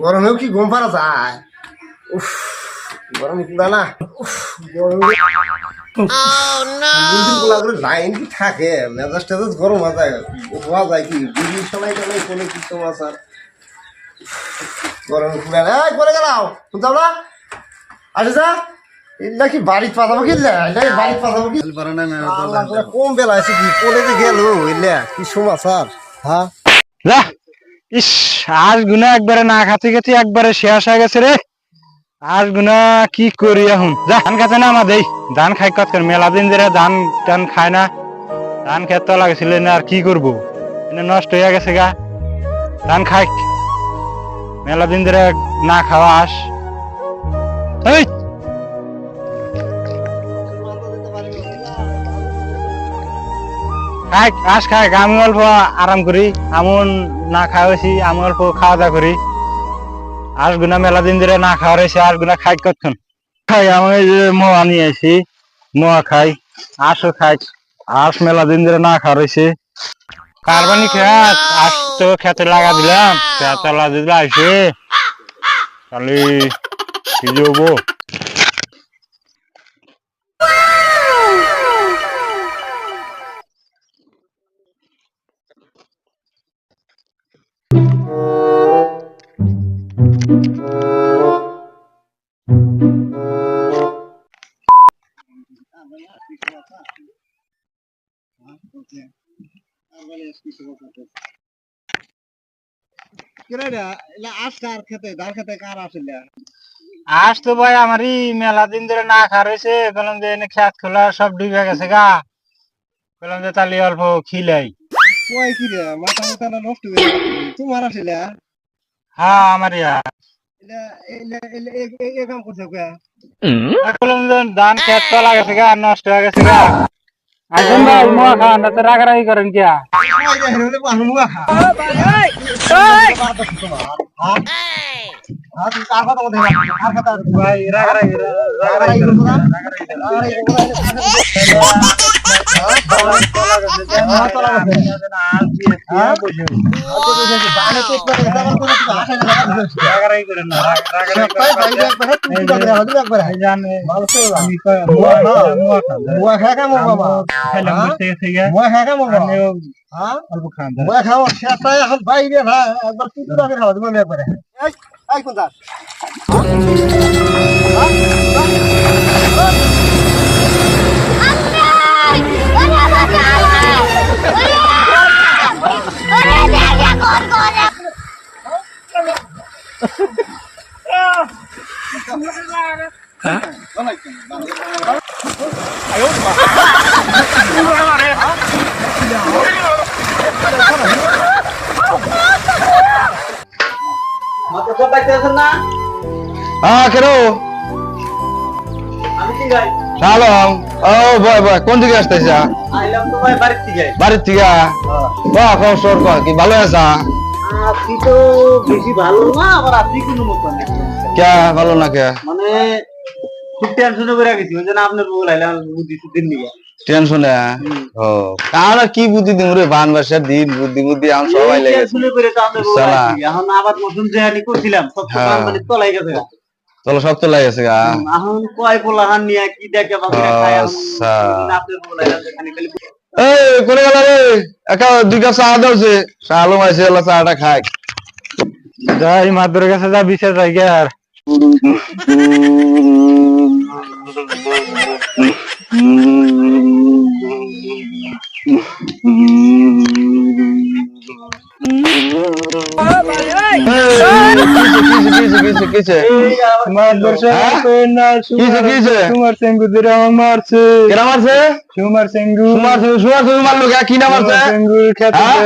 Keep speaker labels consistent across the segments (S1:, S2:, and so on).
S1: গরমেও কি ঘুম পারা যায়? উফ গরম কুলা না উফ, গরমে গুলা লাইন কি থাকে? মেজাজ টেজাজ গরম হয়ে যায় হওয়া যায় কি? বিড়ি কোনো কি তোমার স্যার? গরম করে গেলাও শুনতাম না? আসে যা এটা কি বাড়ির পাঠাবো বাড়ির পাঠাবো কি কম বেলা আছে কি? কোলে গেল কি সমাচার? হ্যাঁ?
S2: ইস আজ গুনা একবারে না খাতে খাতে একবারে শেষ হয়ে গেছে রে। আজ গুনা কি করি এখন? যা ধান খাতে না আমার দেই। ধান খাই কত করে? মেলা দিন ধরে ধান টান খায় না। ধান খেতে তো লাগছিল না আর কি করব? এনে নষ্ট হয়ে গেছে গা। ধান খাই। মেলা দিন ধরে না খাওয়া আস। এই! খাই আস খাই, আমি অল্প আরাম করি, আমন না খাওয়াছি আমি অল্প খাওয়া দাওয়া করি। আজ গুনা মেলা দিন ধরে না খাওয়া রয়েছে, আজ গুনা খাই কতক্ষণ? খাই, আমি মোয়া নিয়ে আসি, মোয়া খাই, আশও খাই আস মেলা দিন ধরে না খাওয়া রয়েছে। কারবানি খেত আস তো খেতে লাগা দিলাম, খেতে লাগা দিলে আসে তাহলে কি যাব আজ তো ভাই আমারই মেলা দিন ধরে না খাওয়া রয়েছে বললাম যে এনে খেত খোলা সব ডুবে গেছে গা। বললাম যে তাহলে অল্প খিলাই।
S1: কয় কি রে মাথা মাথা নষ্ট হয়ে তোমার আসলে?
S2: হ্যাঁ আমার ইয়া
S1: এলা এলা এলা এ এ- এ কাম করছ কে?
S2: আর বললাম যে ধান খেত তোলা গেছে গা নষ্ট হয়ে গেছে গা। আসুন ভাই মুয়া খান না তো রাগারাগি করেন
S1: কিয়া হ্যাঁ
S2: ভাই রাগারাগি রাগারাগি রাগারাগি করেন না। রাগারাগি করেন না, রাগারাগি করেন না। এই জানে, আমি কই- মোয়া খাওয়া, মোয়া খাওয়া। খান ধরেন। হ্যাঁ হ্যালো। ও বয় বয় কোন দিকে আসতেছ? বাড়ির থেকে। বাহ কম সর কর কি ভালো আছা?
S3: আপনি তো বেশি ভালো না আবার আপনি কোনো মতো না
S2: কে ভালো না কে?
S3: মানে খুব টেনশনে করে গেছি ওই জন্য আপনার বউ লাইলাম বুদ্ধি সুদ্দিন নিয়ে
S2: টেনশনে ও কার কি বুদ্ধি দিম রে? বান দিন বুদ্ধি বুদ্ধি আম সবাই লেগে
S3: টেনশনে করে তো আপনার বউ এখন আবার নতুন জেহানি করছিলাম সব তো
S2: হ্যাঁ।
S3: মানে তলাই গেছে। গা।
S2: চলো সব তো লাগেছে গা
S3: এখন কয় নিয়ে কি দেখে খায়
S2: আচ্ছা।
S3: আপনার বউ লাইলাম খালি
S2: এই কোনে গেল রে? একা দুই কাপ চা দাও যে। শালো মাইছে এলা চাটা খাই। যাই মাদুর কাছে যা বিছে Oh, my God. মাদুর
S3: হ্যাঁ?
S2: কিছে কিছে
S3: তোমার সেঙ্গু দিরা মারছে।
S2: কেরা মারছে?
S3: তোমার সেঙ্গু।
S2: সুমার সুমার সুমার মারলো কে? কি না মারছে?
S3: সেঙ্গুর খেতে
S2: হ্যাঁ?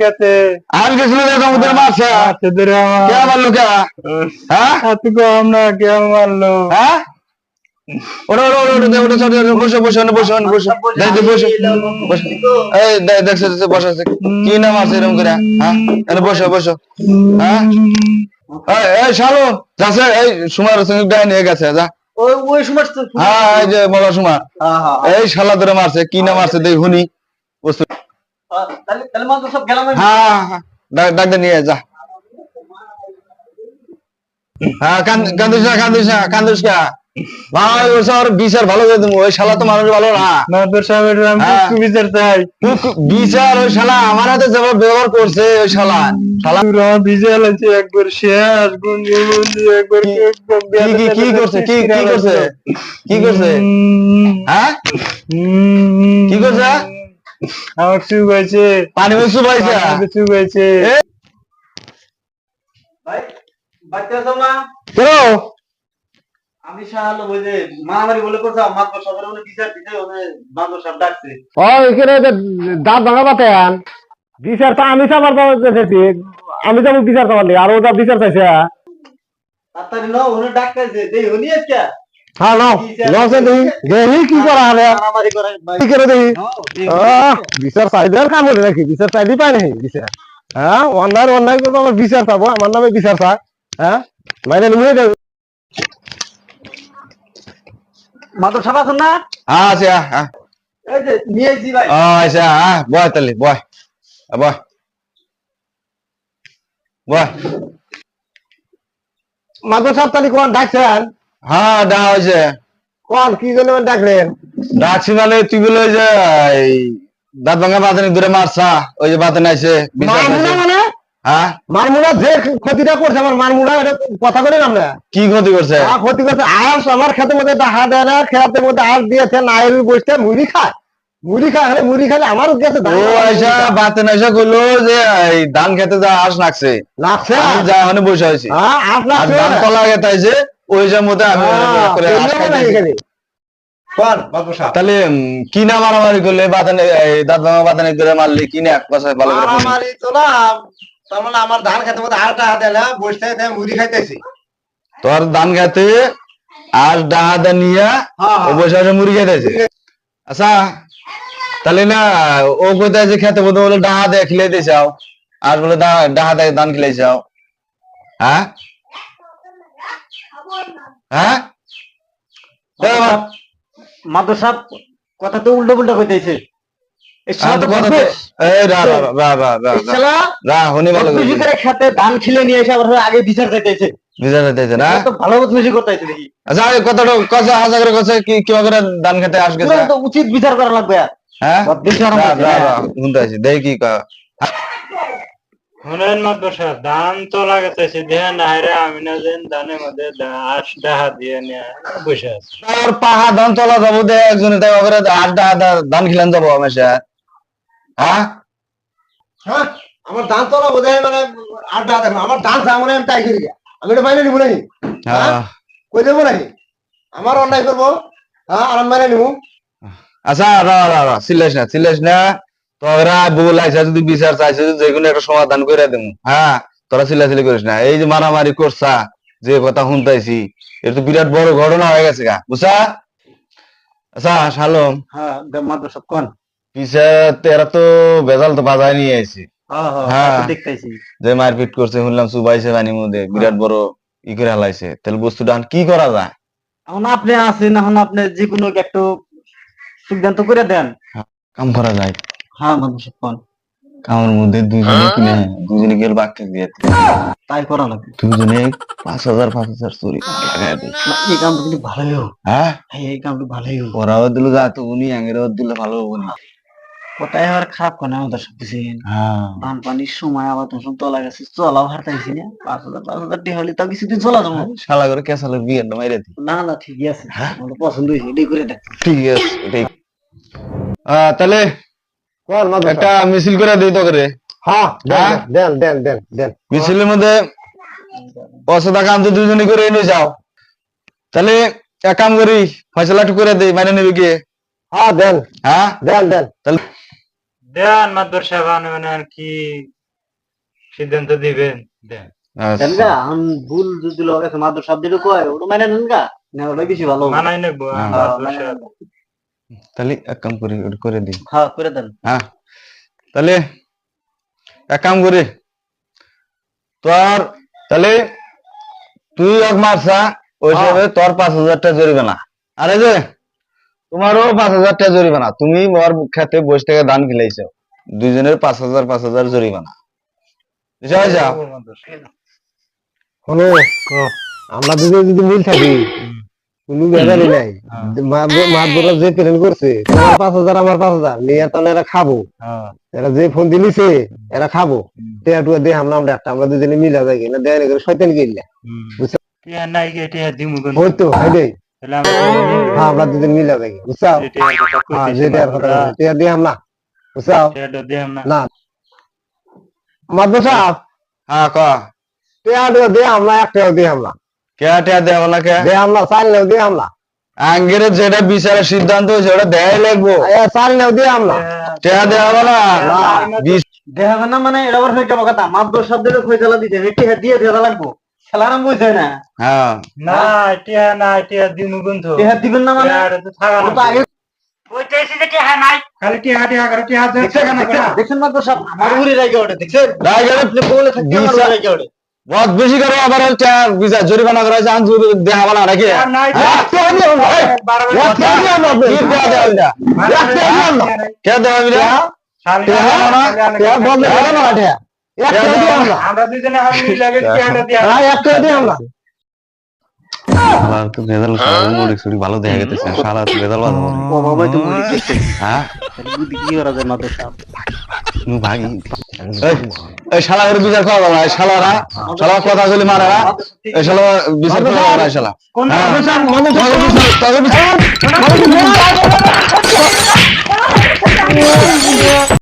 S3: খেতে।
S2: আর গেছিল রে সমুদ্রের মারছে
S3: আচ্ছা দিরা
S2: কে মারলো কে? হ্যাঁ?
S3: হাত কম না কে মারলো?
S2: হ্যাঁ? ওটা ওটা সরে বসে বসে বসে বসে। দেখ দেখ বসে। বসে। এই দেখ দেখছে দেখছে বসে আছে। কি নাম আছে এরকম করে? হ্যাঁ? বসো বসো। হ্যাঁ? এই শালো যাচ্ছে এই সুমার সঙ্গে নিয়ে গেছে যা।
S3: ওই ওই
S4: হ্যাঁ এই যে বলার সময়
S3: হ্যাঁ হ্যাঁ
S4: এই শালা ধরে মারছে কি না মারছে দেখ হুনি।
S3: হ্যাঁ, তাহলে তাহলে মাত্র সব গেলাম আমি।
S4: হ্যাঁ হ্যাঁ ডাক ডাক দে নিয়ে যা। হ্যাঁ কান- কান্দিস না কান্দিস না কান্দিস না। ভাই ওই সব বিচার ভালো করে দেবো। ওই শালা তো মানুষ ভালো না।
S2: মাদর সাহেব আমি
S4: হ্যাঁ।
S2: বিচার চাই।
S4: বিচার ওই শালা আমার হাতে যেভাবে ব্যবহার করছে ওই শালা। শালা
S2: পুরো ভিজে একবার শেষ গুন্ডি গুন্ডি একবার
S4: কি কি কি করছে? কি কি করছে? কি করছে? হ্যাঁ? কি করছে?
S2: আমার চুপ
S4: পানি
S3: ভাই বাচ্চা না আমি ওই যে মারামারি বলে করছে মাত্র সবার ওনে বিচার দিতে ডাকছে।
S1: ও এখানে ভাঙা পাতেন বিচার তা আমি সাবার দেখেছি আমি যাব বিচার চাপালি আর ওটা বিচার চাইছে
S3: তাড়াতাড়ি নাও ওনে ডাকতেছে। দেই হনি আজকে?
S1: হ্যাঁ নাও। দেখি কি করা হবে?
S3: মারামারি করে
S1: কি করে
S3: দেই।
S1: বিচার চাইদের কাম করে নাকি? বিচার চাইতে পাই নাকি? বিচার। হ্যাঁ অন্যায় অন্যায় করব আমার বিচার চাবো আমার নামে বিচার চা হ্যাঁ? মাইনে নিয়ে দেবো
S3: সব আছেন না?
S4: হ্যাঁ আছে হ্যাঁ
S3: ভাই।
S4: আচ্ছা হ্যাঁ বয় তাহলে বয়। বয়। বয়।
S1: মাদর সাহেব তালি কোন ডাকছেন
S4: হ্যাঁ দেখা হয়েছে।
S1: কোন কি জন্য ডাকলেন?
S4: ডাকছি মানে তুই বলে ওই যে এই দাঁত ভাঙা বাতানি দূরে মারছা ওই যে বাতানি আছে
S1: মানে
S4: হ্যাঁ
S1: যে ক্ষতিটা করছে আমার কথা বলেন আমরা?
S4: কি ক্ষতি করছে?
S1: আ, ক্ষতি করছে আস আমার খেতের মধ্যে দেখা দেয় না খেতের মধ্যে আস দিয়েছে নাইল বসতে মুড়ি খায়। মুড়ি খায় মুড়ি খালে আমার গেছে
S4: ও আইসা বাতেন আইসা করল যে ধান খেতে যা আস যা ওখানে বসে আছি।
S1: হ্যাঁ আস
S4: ওই যে মধ্যে আমি
S1: হ্যাঁ,
S4: তাহলে কি না মারামারি করলে বাতানে দাঁত ভাঙা বাতানি করে মারলে কি না এক কথা ভালো করে
S1: তো না তার মানে আমার ধান খেতে মধ্যে দেয় না মুড়ি খাইতেছি।
S4: তোর ধান খেতে আর দা নিয়া
S1: হ্যাঁ,
S4: ও বসে মুড়ি খাইতেছে। আচ্ছা তাহলে না ও কোথায় যে খেতে বলতে বলে ডাহা দেয় চাও আর বলে ডাহা দেয় ধান খিলাই চাও হ্যাঁ? হ্যাঁ?
S3: সব কথা তো উল্টো পুল্টো কইতেছে।
S4: তো
S3: তো
S4: তো-
S3: ধান খিলে নিয়ে এসে আবার আগে বিচার
S4: আচ্ছা ধান খেতে আসবে
S3: উচিত বিচার করা লাগবে।
S4: হ্যাঁ?
S3: হ্যাঁ।
S4: দেখি
S2: শুনেন তো লাগাতেছে দেন আরে আমি না দেন ধানের মধ্যে দা- আশ দিয়ে নিয়ে বসে আছে।
S4: তোর পাহা ধান তোলা যাব দে একজনে তাই করে আড্ডা আড্ডা ধান খিলান যাব হামেশা হ্যাঁ?
S1: হ্যাঁ আমার ধান তোলা বোধ হয় মানে আড্ডা দেখো আমার চা আমি তাই করি আমি এটা মাইনে নিবো নাকি?
S4: হ্যাঁ।
S1: কই দেবো নাকি? আমার অন্যায় করব? হ্যাঁ আর মাইনে নিবো?
S4: আচ্ছা রা রা রা চিল্লাইস না চিল্লাইস না। তোরা বউ লাইছা যদি বিচার চাইছে যে কোনো একটা সমাধান করে দেবো। হ্যাঁ তোরা চিল্লা চিল্লি করিস না। এই যে মারামারি করছা যে কথা শুনতাইছি এটা তো বিরাট বড় ঘটনা হয়ে গেছে গা। বুঝছা? আচ্ছা
S3: হ্যাঁ মাত্র সব কোন?
S4: পিছে তেরা তো বেজাল তো বাজায় নিয়ে আইছি।
S3: হ্যাঁ হ্যাঁ
S4: হ্যাঁ। যে মারপিট করছে শুনলাম সুবাইছে পানির মধ্যে বিরাট বড় ই করে হালাইছে। তাহলে বস্তুটা এখন কি করা যায়?
S3: এখন আপনি আছেন এখন আপনি যে কোনো একটু সিদ্ধান্ত করে দেন।
S4: কাম করা যায়।
S3: হ্যাঁ মাত্র কোন
S4: কামের মধ্যে দুজনে কিনে দুজনে গেল বাক্যে দিয়ে
S3: তাই করা লাগবে
S4: দুজনে পাঁচ হাজার পাঁচ হাজার চুরি লাগাই দিল
S3: এই কামটা কিন্তু ভালোই হোক।
S4: হ্যাঁ?
S3: হ্যাঁ, এই কামটা ভালোই হোক।
S4: ওরাও দিল যা তো উনি আঙেরও দিলে ভালো হব না।
S3: ওটাই আর খারাপ করে আমাদের সব কিছু
S4: হ্যাঁ।
S3: ধান পানির সময় আবার তখন তোলা গেছে চলাও হারতাইছি না। পাঁচ হাজার পাঁচ হাজার টি হলে তাও কিছুদিন চলা যাব।
S4: শালা করে কেসালের বিয়েটা মাইরে দি
S3: না না ঠিকই আছে। আমার পছন্দ হয়েছে এটাই করে দেখ।
S4: ঠিক আছে এটাই। তাহলে একটা মিছিল করে দিই তো করে
S1: হ্যাঁ
S4: হ্যাঁ?
S1: দেন দেন দেন দেন।
S4: মিছিলের মধ্যে অসদা কাম তো দুজনে করে এনে যাও। তাহলে এক কাম করি ফয়সলা একটু করে দিই মানে নিবি গিয়ে
S1: হ্যাঁ দেন।
S4: হ্যাঁ?
S1: দেন দেন।
S2: দেন মাদর সাহেব কি। সিদ্ধান্ত দিবেন দেন।
S4: আচ্ছা।
S3: আম ভুল যদি লগে মাদুর কয় ওটা মানে নেন গা না ওটা বেশি ভালো
S2: মানাই নেব
S4: হ্যাঁ,
S2: সাহেব
S4: তাহলে এক কাম করি ওটা করে
S3: হ্যাঁ দেন।
S4: হ্যাঁ। তাহলে এক কাম করি তোর তাহলে তুই এক মারছা ওই হিসেবে তোর পাঁচ হাজার টাকা জরিমানা। আরে যে তোমারও পাঁচ হাজার টাকা জরিমানা। তুমি মোর খেতে বসে থেকে দান খিলাইছো দুইজনের পাঁচ হাজার পাঁচ হাজার জরিমানা।
S1: হলো আমরা দুজন যদি মিল থাকি কোনো নাই। মাছ যে প্লেন করছে তোমার পাঁচ হাজার আমার পাঁচ হাজার নিয়ে তাহলে এরা খাব।
S2: হ্যাঁ।
S1: এরা যে ফোন দিলিছে এরা খাব। টেয়া টুয়া দিয়ে আমরা আমরা একটা আমরা দুজনে মিলা যাই না দেয় না করে শয়তান গিল্লা
S2: টিয়া নাই গে টিয়া দিমু
S1: হ্যাঁ আমরা দুজন মিলা বুঝছাও হ্যাঁ বুঝছাও
S2: টিয়াটা দিয়াম না
S1: না। সাহেব
S4: হ্যাঁ ক?
S1: টেয়া একটাও
S4: কে না কে?
S1: চাইলেও
S4: আঙ্গের যেটা বিচারের সিদ্ধান্ত হয়েছে ওটা দেয় লাগবো।
S1: চাইলেও দিয়ে আমরা
S4: টিয়া দেওয়া না? বিশ
S3: দেখাবে না মানে এটা আবার হয়ে কথা। দিতে এটি দিয়ে দেওয়া লাগবো। খেলার নাম বুঝছে না?
S4: হ্যাঁ।
S2: না টিয়া না টিয়া কোন তো
S3: টেহা দিবেন না মানে?
S2: টিয়াটা তো থাকা
S3: ও আগে
S2: কইতেছি যে টিয়া নাই। খালি টিয়া টিয়া করে টিয়া
S3: দেখছেন দেখছেন- দেখছেন মাত্র সব আমার উড়ে রাখে ওঠে দেখছেন?
S4: রায়গড়ে
S3: আপনি বলে থাকতে আমার উড়ে ওঠে
S4: বহুত বেশি করে আবার টিয়া বিচার জরিমানা করা হয়েছে আনজু দেওয়া না নাকি?
S2: আর
S4: হ্যাঁ, কে টিয়া? কে?
S1: টেয়া বন্ধ করে না টেয়া দিয়ে আমরা
S2: আমরা দুজনে হাত মিলে টিয়াটা দিয়া
S1: হ্যাঁ একটাও দিয়ে আমরা
S4: শালা তো ভেজাল মুড়ি সুড়ি ভালো দেখা গেছে শালা তো ভেজাল ভালো
S3: ও বাবা তো মুড়ি
S4: হ্যাঁ
S3: বুদ্ধি কি করা যায় মাত্র সব
S4: নু ভাগি এই, শালা এর বিচার খাওয়া না শালারা শালা কথা বলি মারা এই শালা বিচার খাওয়া না শালা
S2: কোন
S4: হ্যাঁ।
S2: বিচার?
S4: তোদের বিচার- তোদের বিচার-